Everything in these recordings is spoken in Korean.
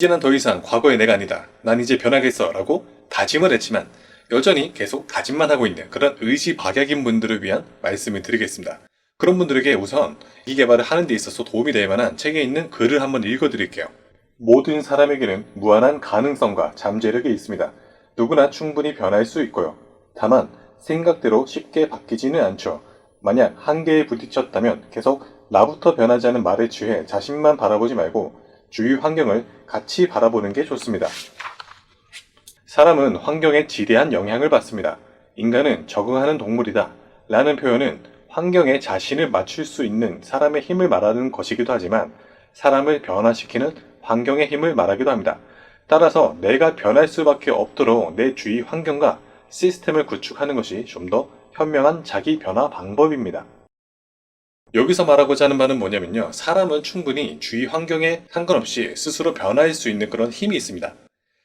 이제는 더 이상 과거의 내가 아니다. 난 이제 변하겠어. 라고 다짐을 했지만 여전히 계속 다짐만 하고 있는 그런 의지 박약인 분들을 위한 말씀을 드리겠습니다. 그런 분들에게 우선 이 개발을 하는 데 있어서 도움이 될 만한 책에 있는 글을 한번 읽어 드릴게요. 모든 사람에게는 무한한 가능성과 잠재력이 있습니다. 누구나 충분히 변할 수 있고요. 다만 생각대로 쉽게 바뀌지는 않죠. 만약 한계에 부딪혔다면 계속 나부터 변하지 않은 말에 취해 자신만 바라보지 말고 주위 환경을 같이 바라보는 게 좋습니다. 사람은 환경에 지대한 영향을 받습니다. 인간은 적응하는 동물이다. 라는 표현은 환경에 자신을 맞출 수 있는 사람의 힘을 말하는 것이기도 하지만 사람을 변화시키는 환경의 힘을 말하기도 합니다. 따라서 내가 변할 수밖에 없도록 내 주위 환경과 시스템을 구축하는 것이 좀 더 현명한 자기 변화 방법입니다. 여기서 말하고자 하는 바는 뭐냐면요. 사람은 충분히 주위 환경에 상관없이 스스로 변화할 수 있는 그런 힘이 있습니다.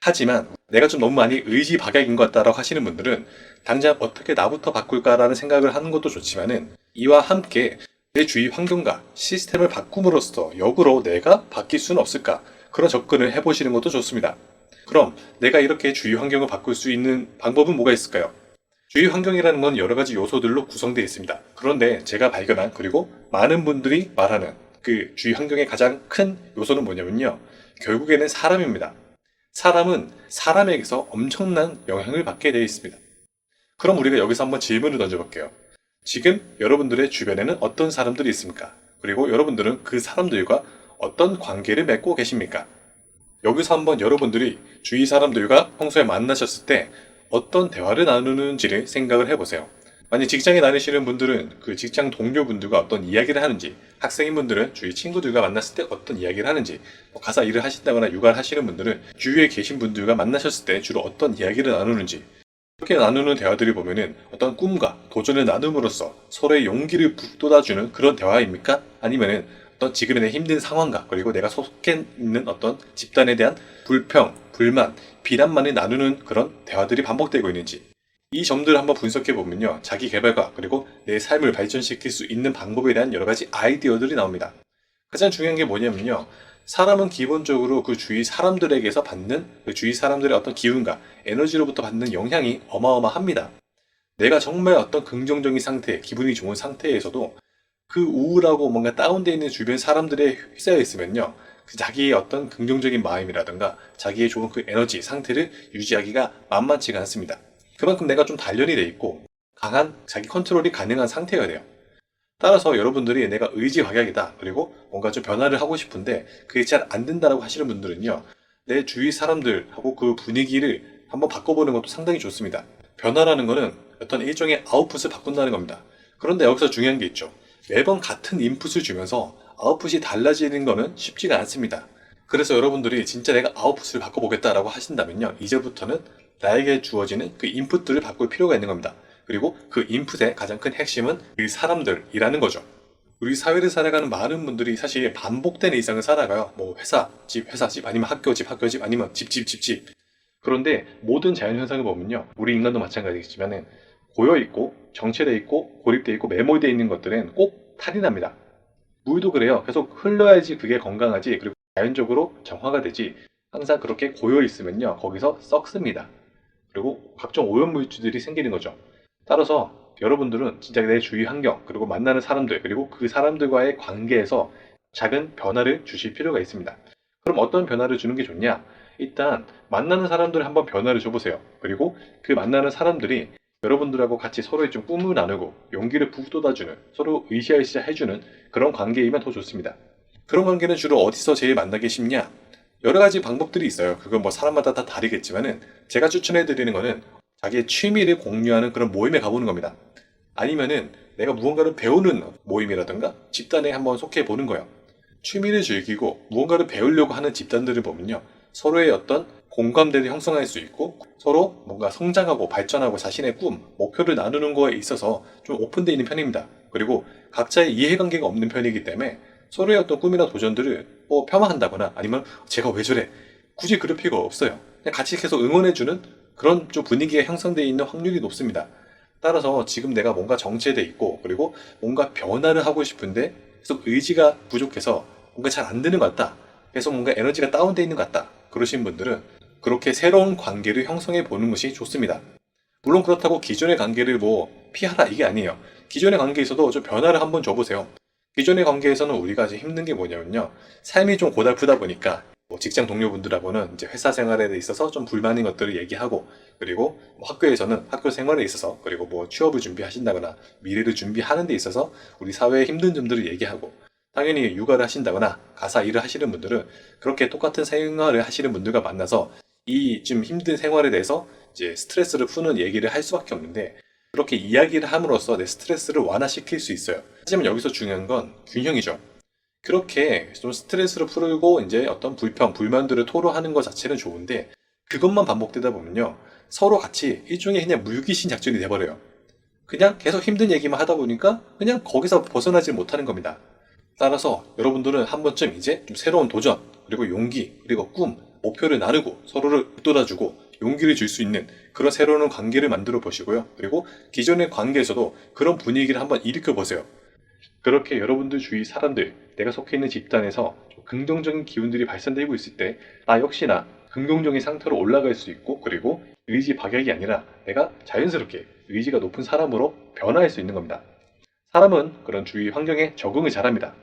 하지만 내가 좀 너무 많이 의지 박약인 것 같다라고 하시는 분들은 당장 어떻게 나부터 바꿀까라는 생각을 하는 것도 좋지만은 이와 함께 내 주위 환경과 시스템을 바꿈으로써 역으로 내가 바뀔 수는 없을까 그런 접근을 해보시는 것도 좋습니다. 그럼 내가 이렇게 주위 환경을 바꿀 수 있는 방법은 뭐가 있을까요? 주위 환경이라는 건 여러 가지 요소들로 구성되어 있습니다. 그런데 제가 발견한 그리고 많은 분들이 말하는 그 주위 환경의 가장 큰 요소는 뭐냐면요. 결국에는 사람입니다. 사람은 사람에게서 엄청난 영향을 받게 되어 있습니다. 그럼 우리가 여기서 한번 질문을 던져볼게요. 지금 여러분들의 주변에는 어떤 사람들이 있습니까? 그리고 여러분들은 그 사람들과 어떤 관계를 맺고 계십니까? 여기서 한번 여러분들이 주위 사람들과 평소에 만나셨을 때 어떤 대화를 나누는지를 생각을 해보세요. 만약 직장에 다니시는 분들은 그 직장 동료분들과 어떤 이야기를 하는지, 학생인 분들은 주위 친구들과 만났을 때 어떤 이야기를 하는지, 뭐 가사 일을 하신다거나 육아를 하시는 분들은 주위에 계신 분들과 만나셨을 때 주로 어떤 이야기를 나누는지, 이렇게 나누는 대화들을 보면은 어떤 꿈과 도전을 나눔으로써 서로의 용기를 북돋아주는 그런 대화입니까? 아니면은 어떤 지금의 내 힘든 상황과 그리고 내가 속해 있는 어떤 집단에 대한 불평, 불만, 비난만을 나누는 그런 대화들이 반복되고 있는지 이 점들을 한번 분석해 보면요. 자기 개발과 그리고 내 삶을 발전시킬 수 있는 방법에 대한 여러 가지 아이디어들이 나옵니다. 가장 중요한 게 뭐냐면요. 사람은 기본적으로 그 주위 사람들에게서 받는 그 주위 사람들의 어떤 기운과 에너지로부터 받는 영향이 어마어마합니다. 내가 정말 어떤 긍정적인 상태, 기분이 좋은 상태에서도 그 우울하고 뭔가 다운되어 있는 주변 사람들에 휩싸여 있으면요. 그 자기의 어떤 긍정적인 마음이라든가 자기의 좋은 그 에너지 상태를 유지하기가 만만치가 않습니다. 그만큼 내가 좀 단련이 돼 있고 강한 자기 컨트롤이 가능한 상태가 돼요. 따라서 여러분들이 내가 의지박약이다 그리고 뭔가 좀 변화를 하고 싶은데 그게 잘 안 된다라고 하시는 분들은요 내 주위 사람들하고 그 분위기를 한번 바꿔보는 것도 상당히 좋습니다. 변화라는 거는 어떤 일종의 아웃풋을 바꾼다는 겁니다. 그런데 여기서 중요한 게 있죠. 매번 같은 인풋을 주면서 아웃풋이 달라지는 거는 쉽지가 않습니다. 그래서 여러분들이 진짜 내가 아웃풋을 바꿔보겠다라고 하신다면요. 이제부터는 나에게 주어지는 그 인풋들을 바꿀 필요가 있는 겁니다. 그리고 그 인풋의 가장 큰 핵심은 그 사람들이라는 거죠. 우리 사회를 살아가는 많은 분들이 사실 반복되는 일상을 살아가요. 뭐 회사, 집, 회사, 집, 아니면 학교, 집, 학교, 집, 아니면 집, 집, 집, 집. 그런데 모든 자연현상을 보면요. 우리 인간도 마찬가지겠지만은 고여 있고, 정체되어 있고, 고립되어 있고, 매몰되어 있는 것들은 꼭 탈이 납니다. 물도 그래요. 계속 흘러야지 그게 건강하지. 그리고 자연적으로 정화가 되지. 항상 그렇게 고여 있으면요. 거기서 썩습니다. 그리고 각종 오염물질들이 생기는 거죠. 따라서 여러분들은 진짜 내 주위 환경, 그리고 만나는 사람들, 그리고 그 사람들과의 관계에서 작은 변화를 주실 필요가 있습니다. 그럼 어떤 변화를 주는 게 좋냐? 일단 만나는 사람들을 한번 변화를 줘보세요. 그리고 그 만나는 사람들이 여러분들하고 같이 서로의 좀 꿈을 나누고 용기를 북돋아주는 서로 의시하시자 해주는 그런 관계이면 더 좋습니다. 그런 관계는 주로 어디서 제일 만나기 쉽냐? 여러 가지 방법들이 있어요. 그건 뭐 사람마다 다 다르겠지만은 제가 추천해 드리는 거는 자기의 취미를 공유하는 그런 모임에 가보는 겁니다. 아니면은 내가 무언가를 배우는 모임이라든가 집단에 한번 속해 보는 거예요. 취미를 즐기고 무언가를 배우려고 하는 집단들을 보면요. 서로의 어떤 공감대를 형성할 수 있고 서로 뭔가 성장하고 발전하고 자신의 꿈, 목표를 나누는 거에 있어서 좀 오픈되어 있는 편입니다. 그리고 각자의 이해관계가 없는 편이기 때문에 서로의 어떤 꿈이나 도전들을 뭐 폄하한다거나 아니면 제가 왜 저래 굳이 그럴 필요가 없어요. 그냥 같이 계속 응원해주는 그런 좀 분위기가 형성되어 있는 확률이 높습니다. 따라서 지금 내가 뭔가 정체돼 있고 그리고 뭔가 변화를 하고 싶은데 계속 의지가 부족해서 뭔가 잘 안 되는 것 같다. 계속 뭔가 에너지가 다운돼 있는 것 같다. 그러신 분들은 그렇게 새로운 관계를 형성해 보는 것이 좋습니다. 물론 그렇다고 기존의 관계를 뭐 피하라 이게 아니에요. 기존의 관계에서도 좀 변화를 한번 줘보세요. 기존의 관계에서는 우리가 이제 힘든 게 뭐냐면요. 삶이 좀 고달프다 보니까 뭐 직장 동료분들하고는 이제 회사 생활에 있어서 좀 불만인 것들을 얘기하고 그리고 뭐 학교에서는 학교 생활에 있어서 그리고 뭐 취업을 준비하신다거나 미래를 준비하는 데 있어서 우리 사회의 힘든 점들을 얘기하고 당연히 육아를 하신다거나 가사 일을 하시는 분들은 그렇게 똑같은 생활을 하시는 분들과 만나서 이 좀 힘든 생활에 대해서 이제 스트레스를 푸는 얘기를 할 수밖에 없는데 그렇게 이야기를 함으로써 내 스트레스를 완화시킬 수 있어요. 하지만 여기서 중요한 건 균형이죠. 그렇게 좀 스트레스를 풀고 이제 어떤 불평, 불만들을 토로하는 것 자체는 좋은데 그것만 반복되다 보면요. 서로 같이 일종의 그냥 물귀신 작전이 돼버려요. 그냥 계속 힘든 얘기만 하다 보니까 그냥 거기서 벗어나지 못하는 겁니다. 따라서 여러분들은 한 번쯤 이제 좀 새로운 도전, 그리고 용기, 그리고 꿈, 목표를 나누고 서로를 붙들어주고 용기를 줄 수 있는 그런 새로운 관계를 만들어 보시고요. 그리고 기존의 관계에서도 그런 분위기를 한번 일으켜 보세요. 그렇게 여러분들 주위 사람들, 내가 속해 있는 집단에서 좀 긍정적인 기운들이 발산되고 있을 때, 나 역시나 긍정적인 상태로 올라갈 수 있고, 그리고 의지 박약이 아니라 내가 자연스럽게 의지가 높은 사람으로 변화할 수 있는 겁니다. 사람은 그런 주위 환경에 적응을 잘합니다.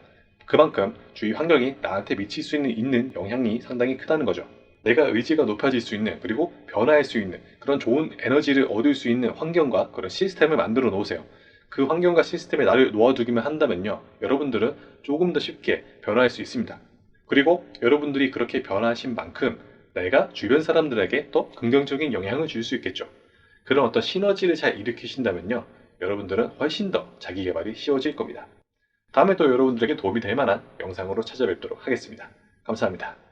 그만큼 주위 환경이 나한테 미칠 수 있는, 있는 영향이 상당히 크다는 거죠. 내가 의지가 높아질 수 있는 그리고 변화할 수 있는 그런 좋은 에너지를 얻을 수 있는 환경과 그런 시스템을 만들어 놓으세요. 그 환경과 시스템에 나를 놓아두기만 한다면요. 여러분들은 조금 더 쉽게 변화할 수 있습니다. 그리고 여러분들이 그렇게 변화하신 만큼 내가 주변 사람들에게 또 긍정적인 영향을 줄 수 있겠죠. 그런 어떤 시너지를 잘 일으키신다면요. 여러분들은 훨씬 더 자기 개발이 쉬워질 겁니다. 다음에 또 여러분들에게 도움이 될 만한 영상으로 찾아뵙도록 하겠습니다. 감사합니다.